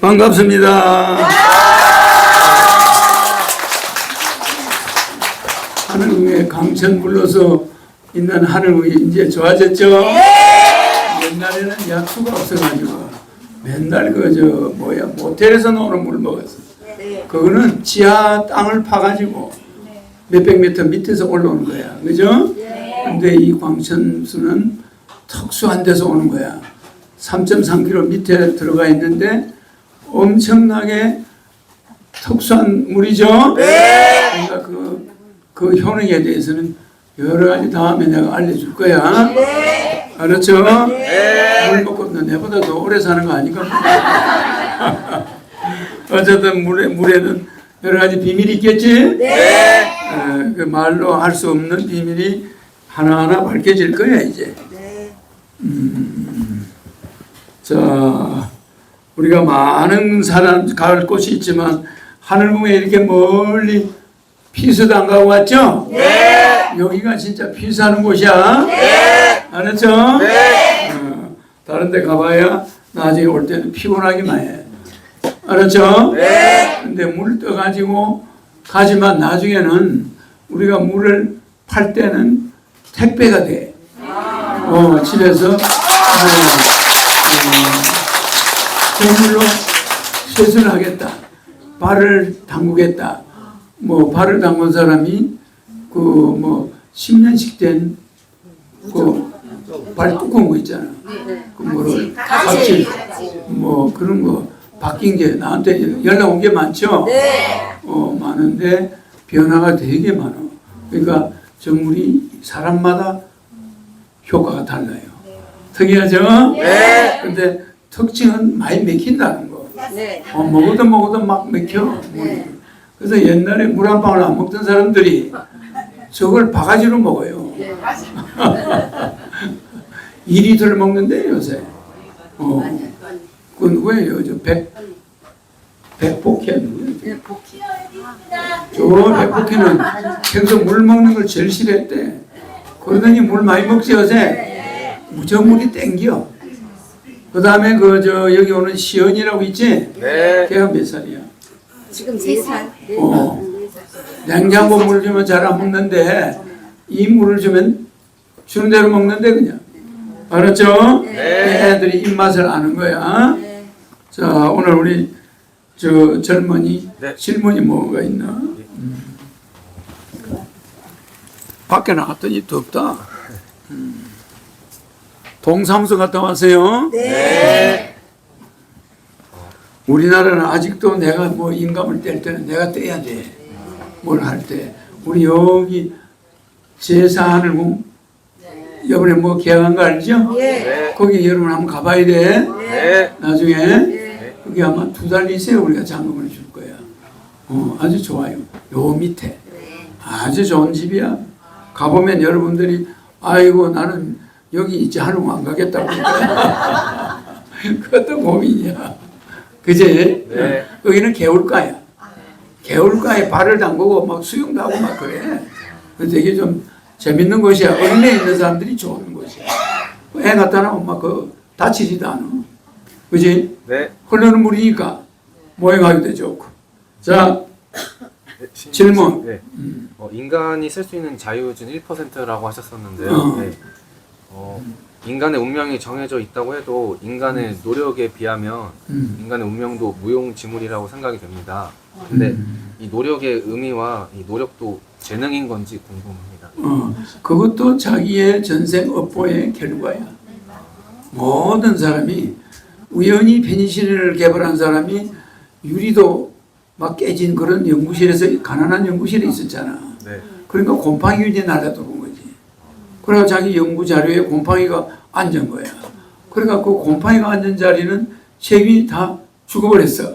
반갑습니다. 하늘 위에 강천 불러서 있는 하늘 위에 이제 좋아졌죠? 옛날에는 약수가 없어가지고 맨날 그저 뭐야 모텔에서 노는 물 먹었어. 그거는 지하 땅을 파가지고 몇백 미터 밑에서 올라오는 거야. 그죠? 근데 이 광천수는 특수한 데서 오는 거야. 3.3km 밑에 들어가 있는데 엄청나게 특수한 물이죠? 그러니까 그, 그 효능에 대해서는 여러 가지 다음에 내가 알려줄 거야. 알았죠? 물 먹고 너 내보다 더 오래 사는 거 아니까? 어쨌든 물에, 물에는 여러 가지 비밀이 있겠지? 네. 그 말로 할 수 없는 비밀이 하나하나 밝혀질 거야, 이제. 음. 자, 우리가 많은 사람 갈 곳이 있지만 하늘궁에 이렇게 멀리 피서도 안 가고 왔죠? 네. 여기가 진짜 피서하는 곳이야. 네. 알았죠? 네. 어, 다른 데 가봐야 나중에 올 때는 피곤하기만 해. 알았죠? 네. 근데 물 떠가지고 가지만 나중에는 우리가 물을 팔 때는 택배가 돼. 어, 집에서 어, 그물로 쇠수를 하겠다. 발을 담그겠다. 뭐 발을 담근 사람이 그 뭐 10년씩 된 그발 두꺼운 거 있잖아. 그 뭐를 각질 뭐 그런 거 바뀐 게 나한테 연락 온 게 많죠. 어 많은데 변화가 되게 많아. 그러니까 정물이 사람마다 효과가 달라요. 특이하죠? 네. 근데 특징은 많이 맥힌다는 거. 네. 어, 먹어도 먹어도 막 맥혀. 물이. 그래서 옛날에 물 한 방울 안 먹던 사람들이 저걸 바가지로 먹어요. 2리터를 먹는데 요새. 어. 그 누구예요? 저 백, 백복현 누구예요? 저 백복현은 평소 물 먹는 걸 제일 싫어했대. 그러더니 물 많이 먹지 요새. 무척 물이 땡겨. 그 다음에 그 저 여기 오는 시연이라고 있지? 네. 걔가 몇 살이야? 지금 네 살. 어. 냉장고 물 주면 잘 안 먹는데 이 물을 주면 주는 대로 먹는데 그냥. 알았죠? 네. 애들이 입맛을 아는 거야. 네. 자 오늘 우리 저 젊은이 네. 질문이 뭐가 있나? 음. 밖에 나갔더니 덥다. 음. 동사무소 갔다 왔어요? 네. 우리나라는 아직도 내가 뭐 인감을 뗄 때는 내가 떼야 돼. 뭘 할 때. 우리 여기 제사하늘 뭐 이번에 뭐 계약한 거 알죠? 네. 거기 여러분 한번 가봐야 돼. 네. 나중에 그게 아마 두 달 있어야 우리가 잔금을 줄 거야. 어, 아주 좋아요. 요 밑에 아주 좋은 집이야. 가보면 여러분들이 아이고 나는 여기 있지 하는 안 가겠다고. 그것도 고민이야. 그지? 네. 여기는 개울가야. 개울가에 발을 담그고 막 수영도 하고 막 그래. 되게 좀 재밌는 곳이야. 어린애 있는 사람들이 좋은 곳이야. 애 갖다 놓으면 막 그 다치지도 않아. 그지? 네. 흐르는 물이니까 모양하기도 좋고. 자, 네, 신- 질문. 네. 어, 인간이 쓸 수 있는 자유준 1%라고 하셨었는데요. 어. 네. 어, 인간의 운명이 정해져 있다고 해도 인간의 노력에 비하면 음. 인간의 운명도 무용지물이라고 생각이 됩니다. 근데 음. 이 노력의 의미와 이 노력도 재능인 건지 궁금합니다. 어, 그것도 자기의 전생 업보의 결과야. 모든 사람이 우연히 페니실린을 개발한 사람이 유리도 막 깨진 그런 연구실에서 가난한 연구실에 있었잖아. 네. 그러니까 곰팡이 유리 거지. 그래가 자기 연구 자료에 곰팡이가 앉은 거야. 그러니까 그 곰팡이가 앉은 자리는 세균이 다 죽어버렸어.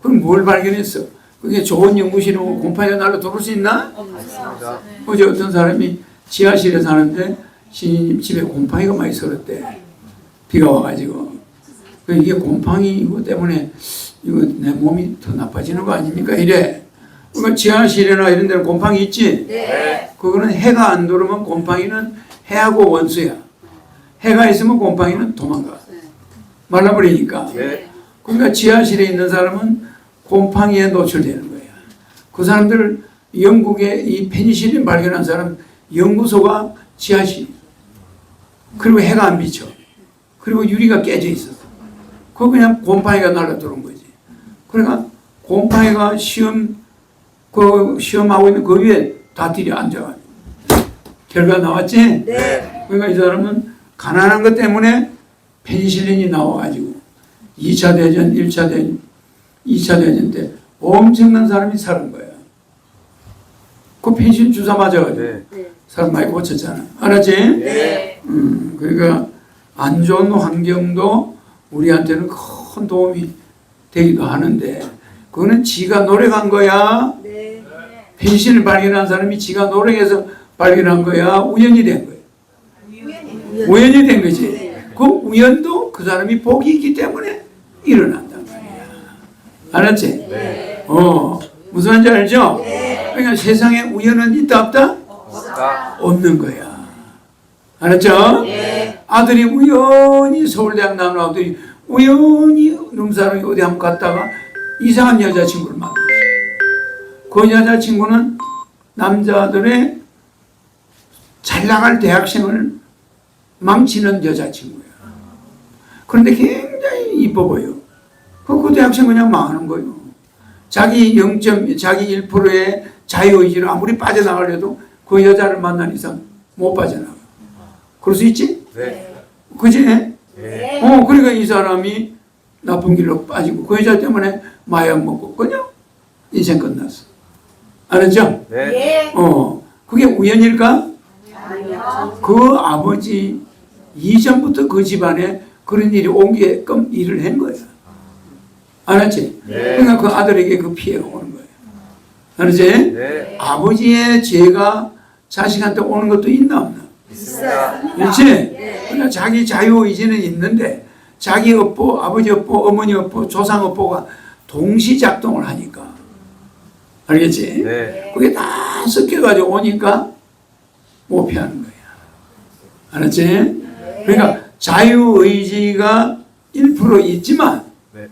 그럼 뭘 발견했어? 그게 좋은 연구실에 곰팡이가 날아 들어올 수 있나? 맞습니다. 어제 어떤 사람이 지하실에 사는데 시인님 집에 곰팡이가 많이 설었대. 비가 와가지고. 그 이게 곰팡이 이거 때문에 이거 내 몸이 더 나빠지는 거 아닙니까? 이래. 그러니까 지하실이나 이런 데는 곰팡이 있지? 네. 그거는 해가 안 들어오면 곰팡이는 해하고 원수야. 해가 있으면 곰팡이는 도망가. 말라버리니까. 네. 그러니까 지하실에 있는 사람은 곰팡이에 노출되는 거야. 그 사람들 영국에 이 페니실린 발견한 사람 연구소가 지하실. 그리고 해가 안 비쳐. 그리고 유리가 깨져 있었어. 그거 그냥 곰팡이가 날라 들어온 거지. 그러니까 곰팡이가 시험 그 시험하고 있는 그 위에 다들이 앉아가지고 결과 나왔지. 네. 그러니까 이 사람은 가난한 것 때문에 페니실린이 나와가지고 2차 대전, 1차 대전, 2차 대전 때 엄청난 사람이 살은 거야. 그 페니실린 주사 맞아가지고 네. 네. 사람 많이 고쳤잖아. 알았지? 네. 음, 그러니까 안 좋은 환경도 우리한테는 큰 도움이 되기도 하는데 그거는 지가 노력한 거야. 네. 페니실린을 발견한 사람이 지가 노력해서 발견한 거야. 우연이 된 거야. 우연이 된 거지. 그 우연도 그 사람이 복이 있기 때문에 일어난단 말이야. 알았지? 어, 무슨 말인지 알죠? 그러니까 세상에 우연은 있다 없다? 없다. 없는 거야. 알았죠? 아들이 우연히 서울대학 나온 아들이 우연히 농사를 어디 한번 갔다가 이상한 여자친구를 만났어. 그 여자친구는 남자들의 잘 나갈 대학생을 망치는 여자친구야. 그런데 굉장히 이뻐 보여. 그, 그 대학생 그냥 망하는 거예요. 자기 0. 자기 1%의 자유의지로 아무리 빠져나가려도 그 여자를 만난 이상 못 빠져나가. 그럴 수 있지? 네. 그지? 네. 어, 그러니까 이 사람이 나쁜 길로 빠지고 그 여자 때문에 마약 먹고 그냥 인생 끝났어. 알았죠? 네. 어, 그게 우연일까? 그 아버지 이전부터 그 집안에 그런 일이 오게끔 일을 한 거야. 알았지? 네. 그러니까 그 아들에게 그 피해가 오는 거야. 알았지? 네. 아버지의 죄가 자식한테 오는 것도 있나 없나? 있습니다. 그렇지? 그러니까 자기 자유 의지는 있는데 자기 업보, 아버지 업보, 어머니 업보, 조상 업보가 동시 작동을 하니까 알겠지? 네. 그게 다 섞여가지고 오니까 못 피하는 거야. 알았지? 그러니까 자유의지가 1% 있지만 네.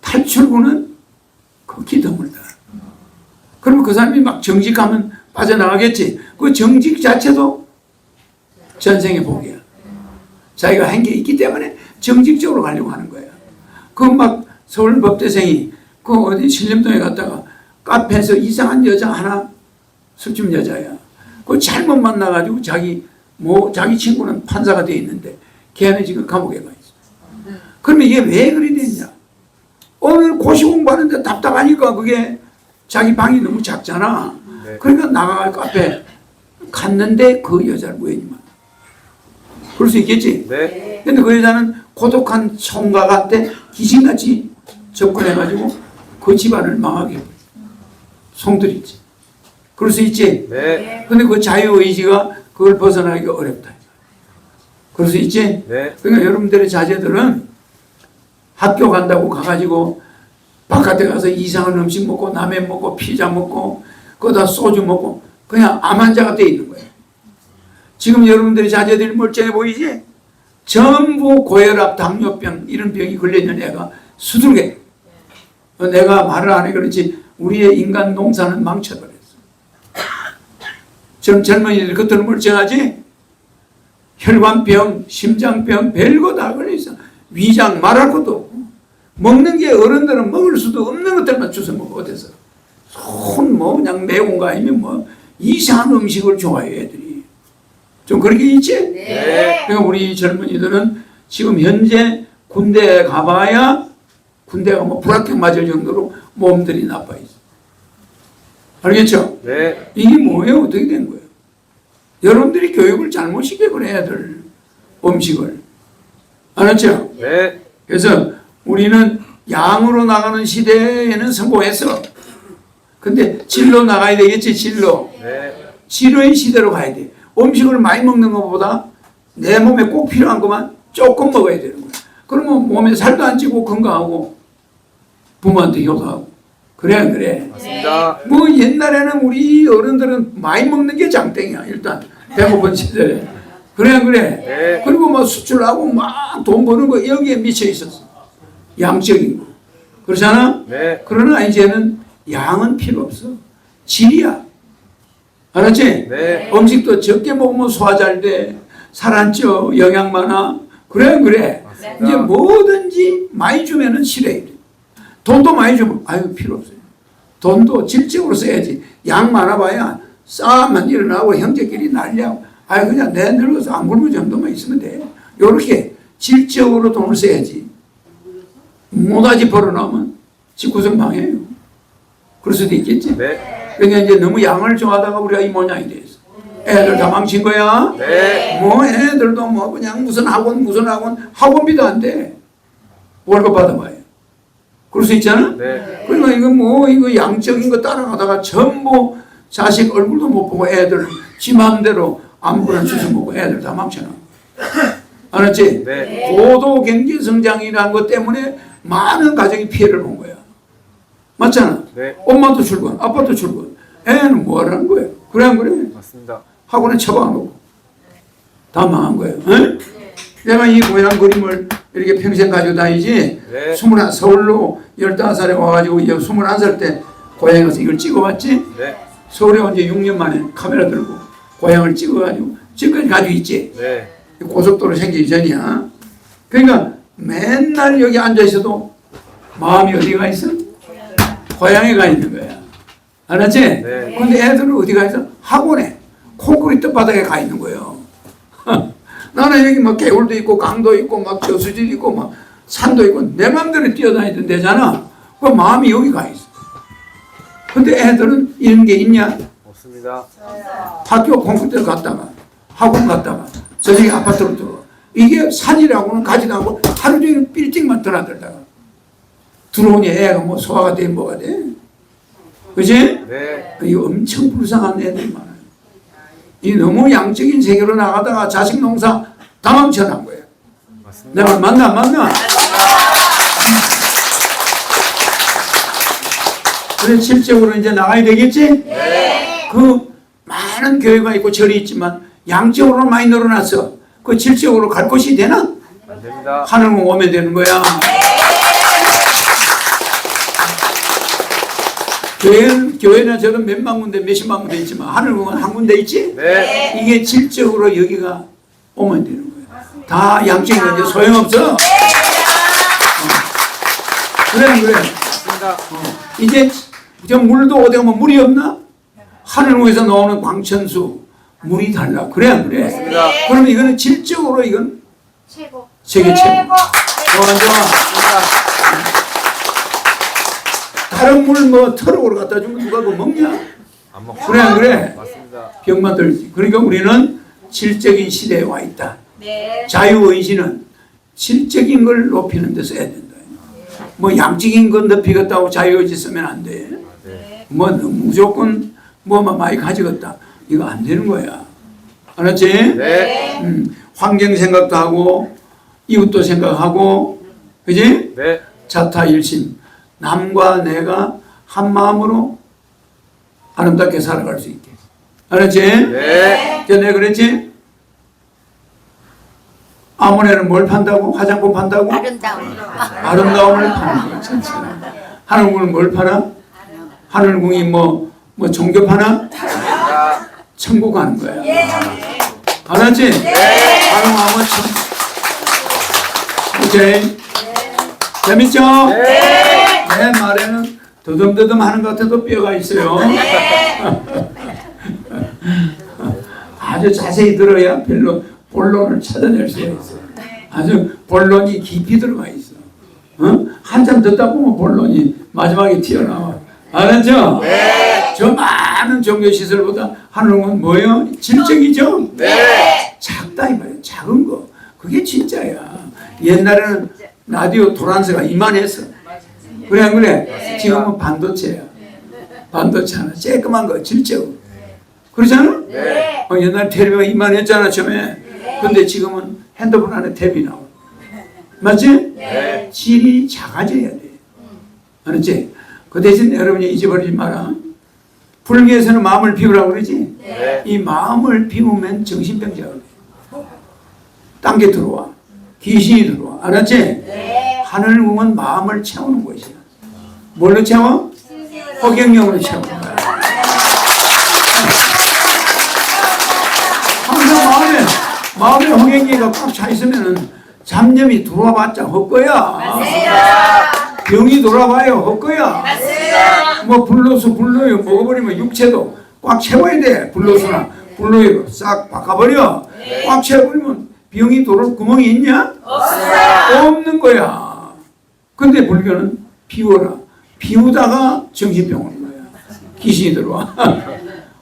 탈출구는 극히 드물다. 그러면 그 사람이 막 정직하면 빠져나가겠지. 그 정직 자체도 전생의 복이야. 자기가 한 게 있기 때문에 정직적으로 가려고 하는 거야. 그 막 서울 법대생이 그 어디 신림동에 갔다가 카페에서 이상한 여자 하나 술집 여자야. 그 잘못 만나가지고 자기 뭐 자기 친구는 판사가 돼 있는데 걔는 지금 감옥에 가 있어. 그러면 이게 왜 그리 됐냐? 오늘 고시 공부하는데 답답하니까 그게 자기 방이 너무 작잖아. 네. 그러니까 나가 카페 갔는데 그 여자를 우연히 만나. 그럴 수 있겠지? 네. 근데 그 여자는 고독한 총각한테 귀신같이 접근해가지고 그 집안을 망하게. 송들이지. 그럴 수 있지? 네. 근데 그 자유의지가 그걸 벗어나기가 어렵다. 그럴 수 있지? 네. 그러니까 여러분들의 자제들은 학교 간다고 가가지고 바깥에 가서 이상한 음식 먹고 라면 먹고 피자 먹고 거기다 소주 먹고 그냥 암 환자가 돼 있는 거예요. 지금 여러분들의 자제들이 멀쩡해 보이지? 전부 고혈압, 당뇨병 이런 병이 걸려있는 애가 수두개. 어, 내가 말을 안 해 그렇지 우리의 인간 농사는 망쳐버렸어. 지금 젊은이들 그들은 멀쩡하지? 혈관병, 심장병, 별거 다 걸려있어. 위장 말할 것도 없고. 먹는 게 어른들은 먹을 수도 없는 것들만 주워 먹어, 어디서. 손 뭐, 그냥 매운 거 아니면 뭐, 이상한 음식을 좋아해, 애들이. 좀 그렇게 있지? 네. 그러니까 우리 젊은이들은 지금 현재 군대에 가봐야 군대가 뭐 불합격 맞을 정도로 몸들이 나빠 있어. 알겠죠? 네. 이게 뭐예요? 어떻게 된 거예요? 여러분들이 교육을 잘못 시켜버려 애들 음식을 알았죠? 네. 그래서 우리는 양으로 나가는 시대에는 성공했어. 근데 질로 나가야 되겠지 질로. 네. 질의 시대로 가야 돼. 음식을 많이 먹는 것보다 내 몸에 꼭 필요한 것만 조금 먹어야 되는 거야. 그러면 몸에 살도 안 찌고 건강하고 부모한테 효도하고 그래 안 그래? 맞습니다. 뭐 옛날에는 우리 어른들은 많이 먹는 게 장땡이야 일단 배고픈 시절에 그래 안 그래? 네. 그리고 뭐 수출하고 막 돈 버는 거 여기에 미쳐 있었어 양적인 거. 그렇잖아? 네. 그러나 이제는 양은 필요 없어. 질이야. 알았지? 네. 음식도 적게 먹으면 소화 잘 돼. 살안 쪄. 영양 많아. 그래, 그래. 맞습니다. 이제 뭐든지 많이 주면은 싫어해. 돈도 많이 주면, 아유, 필요 없어요. 돈도 질적으로 써야지. 양 많아봐야 싸움만 일어나고 형제끼리 난리하고, 아유, 그냥 내 늙어서 안 굶을 정도만 있으면 돼. 요렇게 질적으로 돈을 써야지. 모다지 벌어놓으면 집구석 망해요. 그럴 수도 있겠지. 네. 그러니까 이제 너무 양을 좋아하다가 우리가 이 모양이 됐어. 애들 다 망친 거야. 네. 뭐 애들도 뭐 그냥 무슨 학원 무슨 학원 학원비도 안 돼. 월급 받아봐요. 그럴 수 있잖아. 네. 그러니까 이거 뭐 이거 양적인 거 따라가다가 전부 자식 얼굴도 못 보고 애들 지 마음대로 아무거나 주워 먹고 애들 다 망쳐놔. 알았지? 네. 고도 경제 성장이라는 것 때문에 많은 가정이 피해를 본 거야. 맞잖아. 네. 엄마도 출근, 아빠도 출근. 애는 뭐 하라는 거야? 그래 안 그래? 맞습니다. 학원에 처방하고 다 망한 거예요. 응? 내가 이 모양 그림을 이렇게 평생 가지고 다니지. 네. 스물한 서울로 15살에 와가지고 이제 21살 때 고향에 가서 이걸 찍어봤지. 네. 서울에 온 지 6년 만에 카메라 들고 고향을 찍어가지고 지금까지 가지고 있지. 네. 고속도로 생기기 전이야. 그러니까 맨날 여기 앉아 있어도 마음이 어디 가 있어? 고향에 가 있는 거야. 알았지? 네. 근데 애들은 어디 가 있어? 학원에 콘크리트 바닥에 가 있는 거예요. 나는 여기 막 개울도 있고 강도 있고 막 저수지 있고 막 산도 있고 내 마음대로 뛰어다니던 데잖아. 그 마음이 여기 가 있어. 근데 애들은 이런 게 있냐? 없습니다. 학교 콘크리트 갔다가 학원 갔다가 저녁에 아파트로 들어와. 이게 산이라고는 가지도 않고 하루 종일 빌딩만 드나들다가 들어오니 애가 뭐 소화가 돼 뭐가 돼. 그지? 네. 이 엄청 불쌍한 많아요. 이 너무 양적인 세계로 나가다가 자식 농사 다 망쳐난 거예요. 맞습니다. 내가 맞나 안 맞나? 그래 실적으로 이제 나가야 되겠지? 그 많은 교회가 있고 절이 있지만 양적으로 많이 늘어났어. 그 질적으로 갈 곳이 되나? 안 됩니다. 하늘만 오면 되는 거야. 교회는, 교회는 저런 몇만 군데 몇십만 군데 있지만 하늘공은 한 군데 있지? 네. 이게 질적으로 여기가 오면 되는 거야. 다 양적인 건 이제 소용없어. 어. 그래, 그래. 맞습니다. 이제 저 물도 어디 가면 물이 없나? 하늘에서 나오는 광천수 물이 달라. 그래 안 그래? 맞습니다. 그러면 이거는 질적으로 이건 최고. 세계 최고. 좋아 안 좋아? 다른 물뭐 털어오러 갖다 주면 누가 그거 먹냐? 안 먹. 그래 안 그래? 맞습니다. 병만 들지. 그러니까 우리는 질적인 시대에 와 있다. 네. 자유의지는 질적인 걸 높이는 데 써야 된다. 뭐 양적인 건 높이겠다고 자유의지 쓰면 안 돼. 네. 뭐 무조건 뭐만 많이 가져갔다. 이거 안 되는 거야. 알았지? 네. 음, 환경 생각도 하고 이웃도 생각하고 그지? 네. 자타일심 남과 내가 한 마음으로 아름답게 살아갈 수 있게. 알았지? 네. 저 내가 그랬지? 아모네는 뭘 판다고? 화장품 판다고? 아름다운. 아름다움을 파는 거야 전체가. 하늘궁은 뭘 팔아? 하늘궁이 뭐, 뭐 종교 파나? 자, 천국 가는 거야. 알았지? 하늘궁하면 천국. 오케이. 재밌죠? 내 말에는 더듬더듬 하는 것 같아도 뼈가 있어요. 아주 자세히 들어야 별로 본론을 찾아낼 수가 있어. 아주 본론이 깊이 들어가 있어. 어? 한참 듣다 보면 본론이 마지막에 튀어나와. 알았죠? 저 많은 종교 시설보다 하늘은 뭐예요? 질적이죠? 네. 작다 이 말이야. 작은 거. 그게 진짜야. 옛날에는 라디오 도란세가 이만했어. 그래 안 그래? 지금은 반도체야. 반도체 하나 쬐끄만 거 질적. 그러잖아? 네. 어, 옛날 텔레비가 이만했잖아 처음에. 근데 지금은 핸드폰 안에 탭이 나와. 맞지? 네. 질이 작아져야 돼. 알았지? 그 대신 여러분이 잊어버리지 마라. 불교에서는 마음을 비우라고 그러지? 네. 이 마음을 비우면 정신병자가 돼. 딴게 들어와. 귀신이 들어와. 알았지? 하늘궁은 마음을 채우는 것이야. 뭘로 채워? 허경영으로 거야. 항상 마음에 마음에 허경기가 꽉 차 있으면은 잡념이 들어와봤자 헛거야. 병이 돌아봐요 헛거야. 뭐 불로수 불로유 먹어버리면 육체도 꽉 채워야 돼. 불로수나 불로유로 싹 바꿔버려. 꽉 채워버리면 병이 돌을 구멍이 있냐? 없는 거야. 근데 불교는 비워라. 비우다가 정신병 오는 거야. 귀신이 들어와.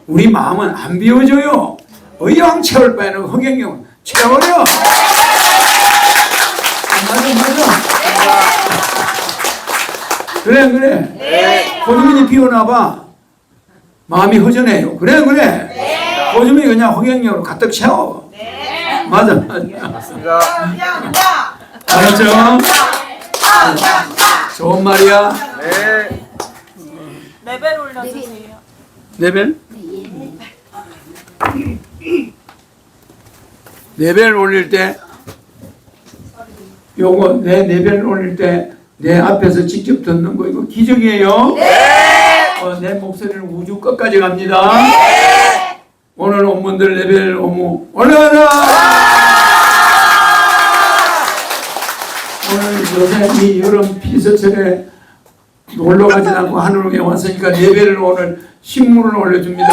우리 마음은 안 비워져요. 의왕 채울 바에는 허경영은 채워려. 맞아, 맞아. 그래, 그래. 호주민이 비워놔봐. 마음이 허전해요. 그래, 그래. 호주민이 그냥 허경영으로 가득 채워. 맞아, 맞아. 맞습니다. 알았죠? 좋은 말이야. 네. 레벨 올려주세요. 레벨? 레벨 올릴 때 요거 내 레벨 올릴 때 내 앞에서 직접 듣는 거 이거 기적이에요. 어, 내 목소리는 우주 끝까지 갑니다. 오늘 온분들 레벨 오무 올라가라. 오늘 요새 이 여름 피서철에 놀러 가지 않고 하늘에 왔으니까 레벨을 오늘 신문을 올려줍니다.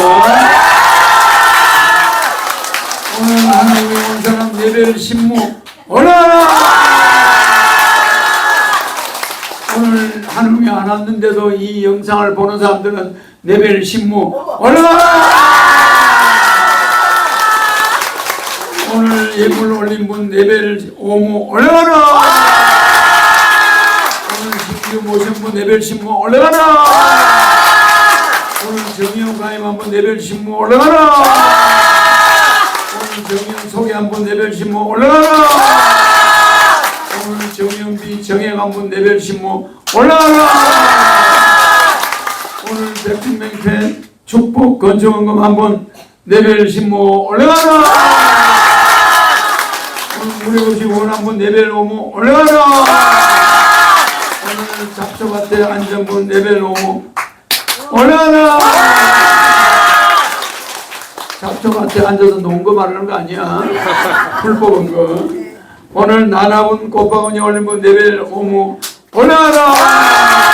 오늘 하늘에 온 사람 레벨 신문 올라가라! 오늘 하늘에 안 왔는데도 이 영상을 보는 사람들은 레벨 신문 올라가라! 오늘 예물 올린 분 레벨 오무 올라가라! 모신 분 레벨 신문 올라가라! 오늘 정의원 가입 한분 레벨 신문 올라가라! 오늘 정의원 소개 한분 레벨 신문 올라가라! 오늘 정의원비 정액 한분 레벨 신문 올라가라! 오늘 백신맹태 축복 건축원금 한분 레벨 신문 올라가라! 오늘 무료고시 원한분 레벨 5무 올라가라! 잡초밭에 안전분 레벨 5무 올라가라! 잡초밭에 앉아서 논거 말하는 거 아니야. 풀 뽑은 거. 오늘 나나분 꽃바구니 올린 분 레벨 5무 올라가라!